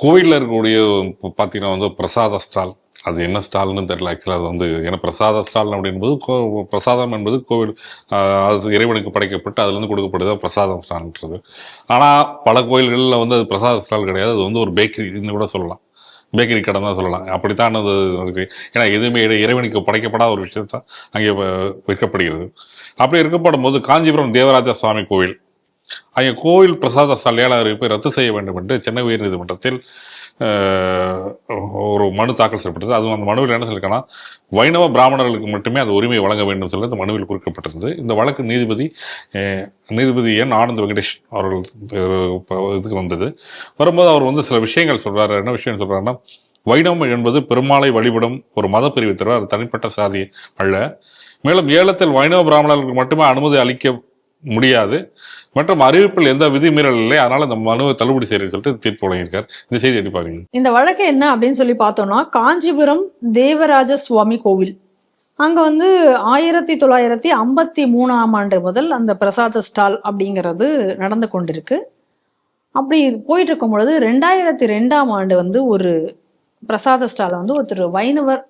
கோயிலில் இருக்கக்கூடிய பார்த்தீங்கன்னா வந்து பிரசாத ஸ்டால். அது என்ன ஸ்டால்னு தெரியல. ஆக்சுவலாக அது வந்து ஏன்னா பிரசாத ஸ்டால் அப்படின்போது கோ பிரசாதம் என்பது கோவில் அது இறைவனுக்கு படைக்கப்பட்டு அதுலேருந்து கொடுக்கப்படுது. பிரசாதம் ஸ்டால்ன்றது. ஆனால் பல கோயில்களில் வந்து அது பிரசாத ஸ்டால் கிடையாது. அது வந்து ஒரு பேக்கரின்னு கூட சொல்லலாம். பேக்கரி கடை தான் சொல்லலாம். அப்படித்தான் அது இருக்கு. ஏன்னா எதுவுமே இறைவனுக்கு படைக்கப்படாத ஒரு விஷயத்தான் அங்கே வ- விற்கப்படுகிறது அப்படி இருக்கப்படும் போது காஞ்சிபுரம் தேவராஜ சுவாமி கோவில் அங்கே கோவில் பிரசாத சாலையால் அறிவிப்பை ரத்து செய்ய வேண்டும் என்று சென்னை உயர்நீதிமன்றத்தில் ஒரு மனு தாக்கல் செய்யப்பட்டது. அதுவும் அந்த மனுவில் என்ன சொல்லியிருக்கேன்னா வைணவ பிராமணர்களுக்கு மட்டுமே அந்த உரிமையை வழங்க வேண்டும் சொல்லி அந்த மனுவில் குறிக்கப்பட்டிருந்தது. இந்த வழக்கு நீதிபதி நீதிபதி என் ஆனந்த் வெங்கடேஷ் அவர்கள் இதுக்கு வந்தது. வரும்போது அவர் வந்து சில விஷயங்கள் சொல்றாரு. என்ன விஷயம் சொல்றாருன்னா வைணவம் என்பது பெருமாளை வழிபடும் ஒரு மத பிரிவு தவிர அது தனிப்பட்ட சாதி அல்ல. மேலும் ஏலத்தில் வைணவ பிராமணர்களுக்கு மட்டுமே அனுமதி அளிக்க முடியாது. மற்றும் அறிவிப்பில் எந்த விதிமீறல் இல்லை அதனால இந்த மனுவை தள்ளுபடி செய்யறேன்னு சொல்லிட்டு தீர்ப்பு வழங்கியிருக்கார். இந்த செய்தி எப்படி பாருங்க. இந்த வழக்கு என்ன அப்படின்னு சொல்லி பார்த்தோம்னா காஞ்சிபுரம் தேவராஜ சுவாமி கோவில். அங்க வந்து ஆயிரத்தி தொள்ளாயிரத்தி ஐம்பத்தி மூணாம் ஆண்டு முதல் அந்த பிரசாத ஸ்டால் அப்படிங்கிறது நடந்து கொண்டிருக்கு. அப்படி போயிட்டு இருக்கும் பொழுது ரெண்டாயிரத்தி ரெண்டாம் ஆண்டு வந்து ஒரு பிரசாத ஸ்டாலை வந்து ஒருத்தர் வைணவர்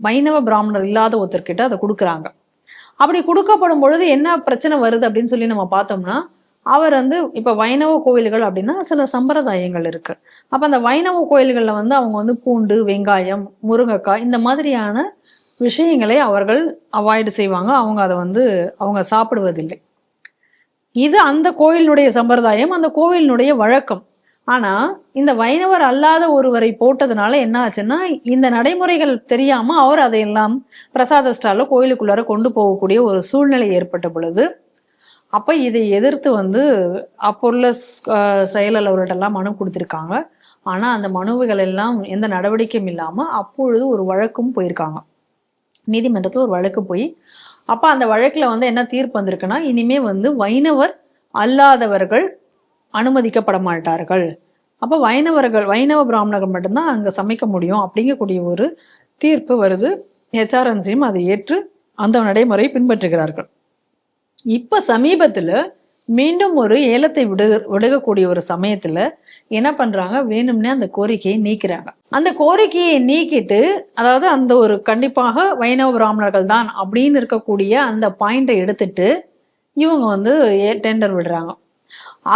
வைணவ பிராமணர் இல்லாத ஒருத்தர்கிட்ட அதை கொடுக்குறாங்க. அப்படி கொடுக்கப்படும் பொழுது என்ன பிரச்சனை வருது அப்படின்னு சொல்லி நம்ம பார்த்தோம்னா அவர் வந்து இப்ப வைணவ கோவில்கள் அப்படின்னா சில சம்பிரதாயங்கள் இருக்கு. அப்ப அந்த வைணவ கோயில்கள்ல வந்து அவங்க வந்து பூண்டு வெங்காயம் முருங்கைக்காய் இந்த மாதிரியான விஷயங்களை அவர்கள் அவாய்டு செய்வாங்க. அவங்க அதை வந்து அவங்க சாப்பிடுவதில்லை. இது அந்த கோயிலினுடைய சம்பிரதாயம் அந்த கோவிலினுடைய வழக்கம். ஆனா இந்த வைணவர் அல்லாத ஒருவரை போட்டதுனால என்ன ஆச்சுன்னா இந்த நடைமுறைகள் தெரியாம அவர் அதையெல்லாம் பிரசாத ஸ்டால கோயிலுக்குள்ளார கொண்டு போகக்கூடிய ஒரு சூழ்நிலை ஏற்பட்ட பொழுது அப்ப இதை எதிர்த்து வந்து அப்போ உள்ள ஸ்- மனு கொடுத்துருக்காங்க. ஆனா அந்த மனுவுகள் எல்லாம் எந்த நடவடிக்கையும் இல்லாம அப்பொழுது ஒரு வழக்கும் போயிருக்காங்க. நீதிமன்றத்தில் ஒரு வழக்கு போய் அப்ப அந்த வழக்குல வந்து என்ன தீர்ப்பு வந்திருக்குன்னா இனிமே வந்து வைணவர் அல்லாதவர்கள் அனுமதிக்கப்பட மாட்டார்கள். அப்போ வைணவர்கள் வைணவ பிராமணர்கள் மட்டும்தான் அங்கே சமைக்க முடியும் அப்படிங்கக்கூடிய ஒரு தீர்ப்பு வருது. ஹெச்ஆர்என்சியும் அதை ஏற்று அந்த நடைமுறையை பின்பற்றுகிறார்கள். இப்போ சமீபத்தில் மீண்டும் ஒரு ஏலத்தை விடு விடுகக்கூடிய ஒரு சமயத்தில் என்ன பண்ணுறாங்க வேணும்னே அந்த கோரிக்கையை நீக்கிறாங்க. அந்த கோரிக்கையை நீக்கிட்டு அதாவது அந்த ஒரு கண்டிப்பாக வைணவ பிராமணர்கள் தான் அப்படின்னு இருக்கக்கூடிய அந்த பாயிண்டை எடுத்துட்டு இவங்க வந்து டெண்டர் விடுறாங்க.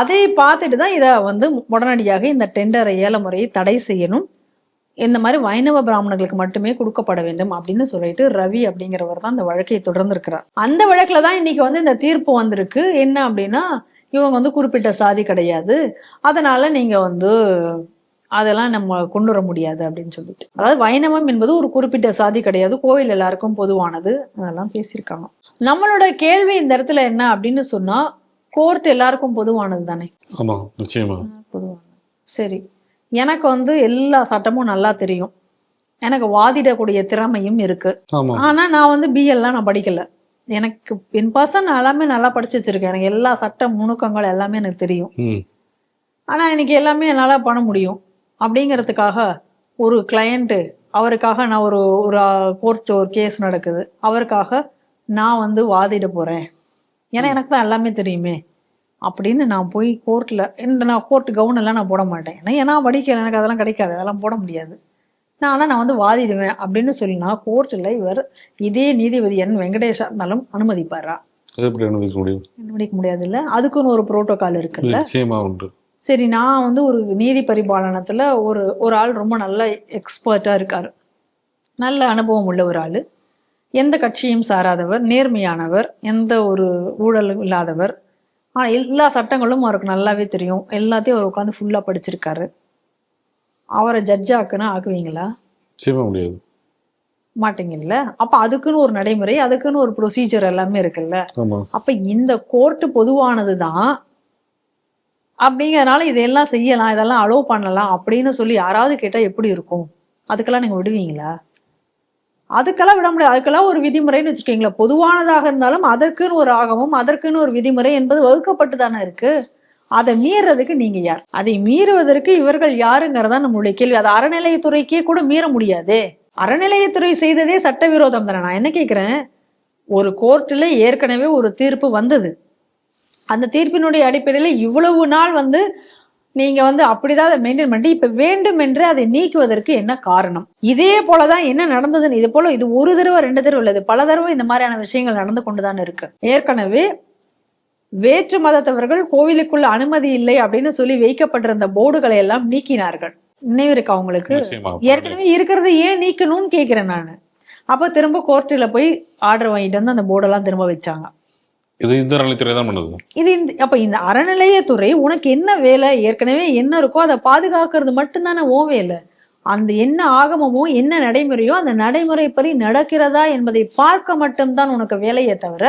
அதை பார்த்துட்டு தான் இதை வந்து உடனடியாக இந்த டெண்டரை ஏல முறையை தடை செய்யணும். இந்த மாதிரி வைணவ பிராமணர்களுக்கு மட்டுமே கொடுக்கப்பட வேண்டும் அப்படின்னு சொல்லிட்டு ரவி அப்படிங்கிறவர் தான் இந்த வழக்கை தொடர்ந்திருக்கிறார். அந்த வழக்கில் தான் இன்னைக்கு வந்து இந்த தீர்ப்பு வந்திருக்கு. என்ன அப்படின்னா இவங்க வந்து குறிப்பிட்ட சாதி கிடையாது. அதனால நீங்க வந்து அதெல்லாம் நம்ம கொண்டு வர முடியாது அப்படின்னு சொல்லிட்டு. அதாவது வைணவம் என்பது ஒரு குறிப்பிட்ட சாதி கிடையாது. கோவில் எல்லாருக்கும் பொதுவானது. அதெல்லாம் பேசியிருக்காங்க. நம்மளோட கேள்வி இந்த இடத்துல என்ன அப்படின்னு சொன்னா கோர்ட் எல்லாருக்கும் பொதுவானது தானே? ஆமா நிச்சயமா. பொதுவானது. சரி. எனக்கு வந்து எல்லா சட்டமும் நல்லா தெரியும். எனக்கு வாதிடக்கூடிய திறமையும் இருக்கு. ஆனா நான் வந்து பிஎல்லாம் நான் படிக்கல. எனக்கு என் பர்சன் எல்லாமே நல்லா படிச்சு வச்சிருக்கேன். எனக்கு எல்லா சட்ட நுணுக்கங்கள் எல்லாமே எனக்கு தெரியும். ஆனா எனக்கு எல்லாமே என்னால பண்ண முடியும். அப்படிங்கிறதுக்காக ஒரு கிளையண்ட்டு அவருக்காக நான் ஒரு ஒரு கோர்ட் ஒரு கேஸ் நடக்குது. அவருக்காக நான் வந்து வாதிட போறேன். ஏன்னா எனக்கு தான் எல்லாமே தெரியுமே. அப்படின்னு நான் போய் கோர்ட்டில் இந்த நான் கோர்ட் கவுன் எல்லாம் நான் போட மாட்டேன். ஏன்னா படிக்கல எனக்கு அதெல்லாம் கிடைக்காது. அதெல்லாம் போட முடியாது. நான் ஆனால் நான் வந்து வாதிடுவேன் அப்படின்னு சொல்லினா கோர்ட்டில் இவர் இதே நீதிபதி என் வெங்கடேஷா இருந்தாலும் அனுமதிப்பாரா? எப்படி அனுமதிக்க முடியும்? அனுமதிக்க முடியாது இல்ல அதுக்குன்னு ஒரு புரோட்டோகால் இருக்குல்ல. நிச்சயமா உண்டு. சரி நான் வந்து ஒரு நீதி பரிபாலனத்துல ஒரு ஒரு ஆள் ரொம்ப நல்ல எக்ஸ்பர்ட்டா இருக்காரு. நல்ல அனுபவம் உள்ள ஒரு ஆள். எந்த கட்சியும் சாராதவர் நேர்மையானவர் எந்த ஒரு ஊழலும் இல்லாதவர். ஆனா எல்லா சட்டங்களும் அவருக்கு நல்லாவே தெரியும். எல்லாத்தையும் அவர் உட்காந்து ஃபுல்லா படிச்சிருக்காரு. அவரை ஜட்ஜ் ஆக்குவீங்களா? நிச்சயமா முடியாது. மாட்டீங்கல்ல? அப்ப அதுக்குன்னு ஒரு நடைமுறை அதுக்குன்னு ஒரு ப்ரொசீஜர் எல்லாமே இருக்குல்ல? அப்ப இந்த கோர்ட் பொதுவானது தான் அப்படிங்கறதுனால இதெல்லாம் செய்யலாம் இதெல்லாம் அலோவ் பண்ணலாம் அப்படின்னு சொல்லி யாராவது கேட்டா எப்படி இருக்கும்? அதுக்கெல்லாம் நீங்க விடுவீங்களா? அதுக்கெல்லாம் விட முடியாது. அதுக்கெல்லாம் ஒரு விதிமுறைன்னு வச்சுக்கீங்களா. பொதுவானதாக இருந்தாலும் அதற்குன்னு ஒரு ஆகமும் அதற்குன்னு ஒரு விதிமுறை என்பது வகுக்கப்பட்டு தானே இருக்கு. அதை மீறதுக்கு நீங்க யார்? அதை மீறுவதற்கு இவர்கள் யாருங்கிறதா நம்மளுடைய கேள்வி. அது அறநிலையத்துறைக்கே கூட மீற முடியாதே. அறநிலையத்துறை செய்ததே சட்டவிரோதம் தானே. நான் என்ன கேட்கிறேன் ஒரு கோர்ட்டில் ஏற்கனவே ஒரு தீர்ப்பு வந்தது. அந்த தீர்ப்பினுடைய அடிப்படையில் இவ்வளவு நாள் வந்து நீங்க வந்து அப்படிதான் அதை மெயின்டைன் பண்ணிட்டு இப்ப வேண்டும் என்று அதை நீக்குவதற்கு என்ன காரணம்? இதே போலதான் என்ன நடந்ததுன்னு இது போல இது ஒரு தடவை ரெண்டு தடவை இது பல தடவை இந்த மாதிரியான விஷயங்கள் நடந்து கொண்டுதான் இருக்கு. ஏற்கனவே வேற்று மதத்தவர்கள் கோவிலுக்குள்ள அனுமதி இல்லை அப்படின்னு சொல்லி வைக்கப்பட்டிருந்த போர்டுகளை எல்லாம் நீக்கினார்கள். நினைவு இருக்கா நிச்சயமா ஏற்கனவே இருக்கிறத ஏன் நீக்கணும்னு கேக்குறேன் நான். அப்ப திரும்ப கோர்ட்டில் போய் ஆர்டர் வாங்கிட்டு வந்து அந்த போர்டெல்லாம் திரும்ப வச்சாங்க. இது இந்து அறநிலைத்துறை தான் பண்ணுது. இது இந்த அப்ப இந்த அறநிலையத்துறை உனக்கு என்ன வேலை? ஏற்கனவே என்ன இருக்கோ அதை பாதுகாக்கிறது மட்டும்தானே ஓ வேலை. அந்த என்ன ஆகமமோ என்ன நடைமுறையோ அந்த நடைமுறைப்படி நடக்கிறதா என்பதை பார்க்க மட்டும்தான் உனக்கு வேலையே தவிர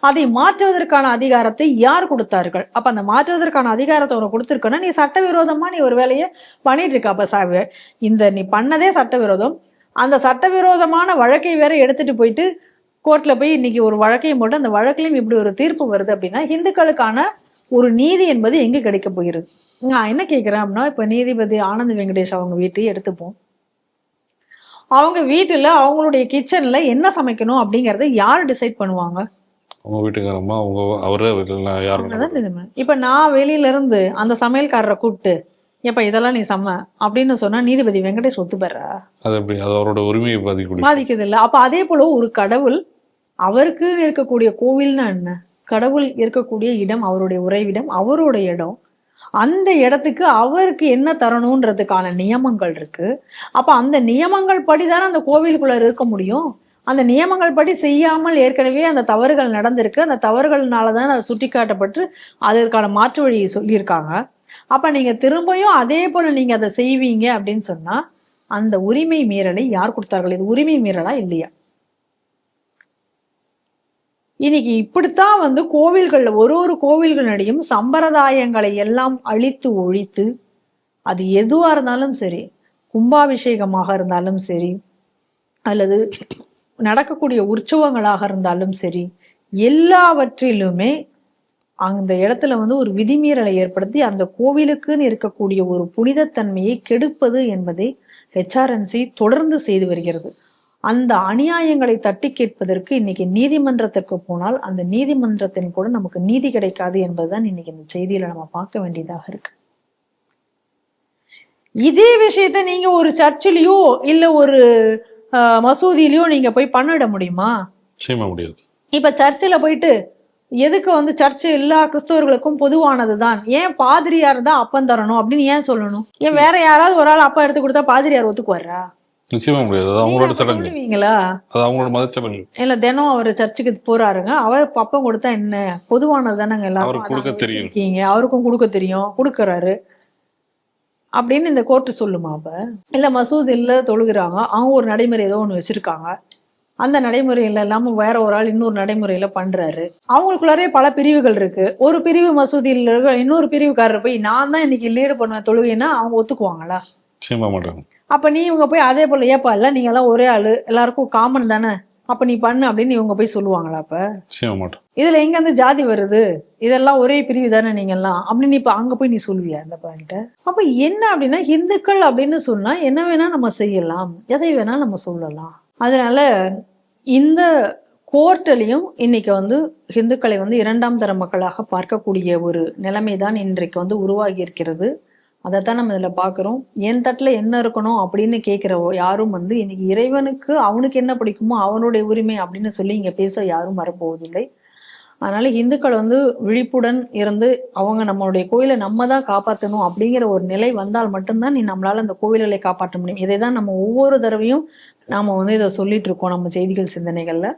அதை மாற்றுவதற்கான அதிகாரத்தை யார் கொடுத்தார்கள்? அப்ப அந்த மாற்றுவதற்கான அதிகாரத்தை உனக்கு கொடுத்துருக்கோன்னா நீ சட்டவிரோதமா நீ ஒரு வேலையை பண்ணிட்டு இருக்க அப்ப ச- இந்த நீ பண்ணதே சட்டவிரோதம். அந்த சட்டவிரோதமான வழக்கை வேற எடுத்துட்டு போயிட்டு கோர்ட்ல போய் இன்னைக்கு ஒரு வழக்கையும் போட்டு அந்த வழக்குலயும் இப்படி ஒரு தீர்ப்பு வருது அப்படின்னா இந்துக்களுக்கான ஒரு நீதி என்பது எங்க கிடைக்க போகிறது? நான் என்ன கேட்கிறேன் அப்படின்னா இப்ப நீதிபதி ஆனந்த் வெங்கடேஷ் அவங்க வீட்டையும் எடுத்துப்போம். அவங்க வீட்டுல அவங்களுடைய கிச்சன்ல என்ன சமைக்கணும் அப்படிங்கறத யார் டிசைட் பண்ணுவாங்க? வீட்டுக்காரம்மா அவரு யாரும். இப்ப நான் வெளியில இருந்து அந்த சமையல்காரரை கூப்பிட்டு ஏப்பா இதெல்லாம் நீ சம அப்படின்னு சொன்னா நீதிபதி வெங்கடேஷ் ஒத்துப்பெறா அது எப்படி? அது அவரோட உரிமையை பாதிக்கக்கூடிய பாதிக்குது இல்ல. அப்ப அதே போல ஒரு கடவுள் அவருக்கு இருக்கக்கூடிய கோவில்னா என்ன? கடவுள் இருக்கக்கூடிய இடம் அவருடைய உறைவிடம் அவருடைய இடம். அந்த இடத்துக்கு அவருக்கு என்ன தரணுன்றதுக்கான நியமங்கள் இருக்கு. அப்ப அந்த நியமங்கள் படிதானே அந்த கோவிலுக்குள்ள இருக்க முடியும்? அந்த நியமங்கள் படி செய்யாமல் ஏற்கனவே அந்த தவறுகள் நடந்திருக்கு. அந்த தவறுகள்னால தான் சுட்டி சுட்டிக்காட்டப்பட்டு அதற்கான மாற்று வழியை சொல்லியிருக்காங்க. அப்ப நீங்க திரும்பியும் அதே போல நீங்க அதை செய்வீங்க அப்படின்னு சொன்னா அந்த உரிமை மீறலை யார் கொடுத்தார்கள்? இது உரிமை மீறலா இல்லையா? இன்னைக்கு இப்படித்தான் வந்து கோவில்களில் ஒரு ஒரு கோவில்களிடையும் சம்பிரதாயங்களை எல்லாம் அழித்து ஒழித்து அது எதுவாக இருந்தாலும் சரி கும்பாபிஷேகமாக இருந்தாலும் சரி அல்லது நடக்கக்கூடிய உற்சவங்களாக இருந்தாலும் சரி எல்லாவற்றிலுமே அந்த இடத்துல வந்து ஒரு விதிமீறலை ஏற்படுத்தி அந்த கோவிலுக்குன்னு இருக்கக்கூடிய ஒரு புனிதத்தன்மையை கெடுப்பது என்பதை ஹெச்ஆர்என்சி தொடர்ந்து செய்து வருகிறது. அந்த அநியாயங்களை தட்டி கேட்பதற்கு இன்னைக்கு நீதிமன்றத்திற்கு போனால் அந்த நீதிமன்றத்தின் கூட நமக்கு நீதி கிடைக்காது என்பதுதான் இன்னைக்கு இந்த செய்தியில நம்ம பார்க்க வேண்டியதாக இருக்கு. இதே விஷயத்த நீங்க ஒரு சர்ச்சிலேயோ இல்ல ஒரு மசூதியிலயோ நீங்க போய் பண்ணிட முடியுமா? முடியாது. இப்ப சர்ச்சில் போயிட்டு எதுக்கு வந்து சர்ச் எல்லா கிறிஸ்தவர்களுக்கும் பொதுவானதுதான்? ஏன் பாதிரியார் தான் அப்பம் தரணும் அப்படின்னு ஏன் சொல்லணும்? ஏன் வேற யாராவது ஒரு ஆள் அப்பா எடுத்து கொடுத்தா பாதிரியார் ஒத்துக்குவாரா? நிச்சயமா முடியாது. அது அவங்களோட சடங்கு. சொல்லுவீங்களா? அது அவங்களோட மத சடங்கு இல்ல தினம் அவர் சர்ச்சுக்கு போறாருங்க. அவர் அப்பம் கொடுத்தா என்ன? பொதுவானது தானங்க எல்லாரும் அவருக்கு கொடுக்க தெரியும். அவருக்கும் கொடுக்க தெரியும். கொடுக்கறாரு. அப்படின்னு இந்த கோர்ட்டு சொல்லுமா அப்ப? இல்ல மசூதியில் தொழுகிறாங்க. அவங்க ஒரு நடைமுறை ஏதோ ஒண்ணு வச்சிருக்காங்க. அந்த நடைமுறையில இல்லாம வேற ஒரு ஆள் இன்னொரு நடைமுறையில பண்றாரு. அவங்களுக்குள்ளாரே பல பிரிவுகள் இருக்கு. ஒரு பிரிவு மசூதியில் இருக்க இன்னொரு பிரிவுக்காரர் போய் நான் தான் இன்னைக்கு லீடு பண்ணுவேன் தொழுகைன்னா அவங்க ஒத்துக்குவாங்களா? நிச்சயமா மாட்டாங்க. அப்ப நீ இவங்க போய் அதே போல ஏப்பா இல்ல நீங்க எல்லாம் ஒரே ஆளு எல்லாருக்கும் காமன் தானே? அப்ப நீ பண்ணு அப்படின்னு இவங்க போய் சொல்லுவாங்களா அப்ப? இதுல எங்க இருந்து ஜாதி வருது? இதெல்லாம் ஒரே பிரிவு தானே நீங்க எல்லாம் அப்படின்னு இப்ப அங்க போய் நீ சொல்லுவியா அந்த பாயிண்ட அப்ப என்ன அப்படின்னா இந்துக்கள் அப்படின்னு சொன்னா என்ன வேணா நம்ம செய்யலாம். எதை வேணா நம்ம சொல்லலாம். அதனால இந்த கோர்ட்லயும் இன்னைக்கு வந்து இந்துக்களை வந்து இரண்டாம் தர மக்களாக பார்க்கக்கூடிய ஒரு நிலைமை தான் இன்றைக்கு வந்து உருவாகி இருக்கிறது. அதைத்தான் நம்ம இதில் பார்க்குறோம் என் தட்டில் என்ன இருக்கணும் அப்படின்னு கேட்குற யாரும் வந்து இன்னைக்கு இறைவனுக்கு அவனுக்கு என்ன பிடிக்குமோ அவனுடைய உரிமை அப்படின்னு சொல்லி இங்கே பேச யாரும் வரப்போவதில்லை. அதனால இந்துக்கள் வந்து விழிப்புடன் இருந்து அவங்க நம்மளுடைய கோயிலை நம்ம தான் காப்பாற்றணும் அப்படிங்கிற ஒரு நிலை வந்தால் மட்டும்தான் நீ நம்மளால அந்த கோவில்களை காப்பாற்ற முடியும். இதை தான் நம்ம ஒவ்வொரு தடவையும் நாம் வந்து இதை சொல்லிட்டு இருக்கோம் நம்ம செய்திகள் சிந்தனைகளில்.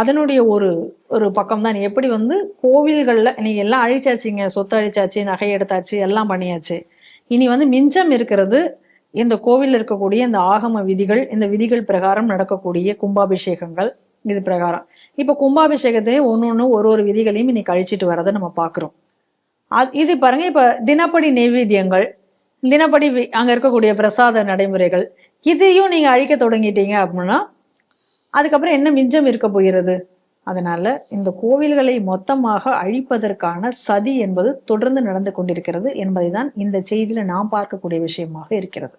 அதனுடைய ஒரு ஒரு பக்கம் தான் எப்படி வந்து கோவில்களில் நீங்கள் எல்லாம் அழிச்சாச்சுங்க. சொத்து அழிச்சாச்சு நகை எடுத்தாச்சு எல்லாம் பண்ணியாச்சு. இனி வந்து மிஞ்சம் இருக்கிறது இந்த கோவிலில் இருக்கக்கூடிய இந்த ஆகம விதிகள் இந்த விதிகள் பிரகாரம் நடக்கக்கூடிய கும்பாபிஷேகங்கள் இது பிரகாரம். இப்ப கும்பாபிஷேகத்தையும் ஒன்று ஒன்று ஒரு ஒரு விதிகளையும் இன்னைக்கு அழிச்சிட்டு வரதை நம்ம பார்க்குறோம் அது இது பாருங்க இப்ப தினப்படி நைவேத்தியங்கள் தினப்படி அங்கே அங்க இருக்கக்கூடிய பிரசாத நடைமுறைகள் இதையும் நீங்க அழிக்க தொடங்கிட்டீங்க அப்படின்னா அதுக்கப்புறம் என்ன மிஞ்சம் இருக்க போகிறது? அதனால இந்த கோவில்களை மொத்தமாக அழிப்பதற்கான சதி என்பது தொடர்ந்து நடந்து கொண்டிருக்கிறது என்பதை தான் இந்த செய்தியில நாம் பார்க்கக்கூடிய விஷயமாக இருக்கிறது.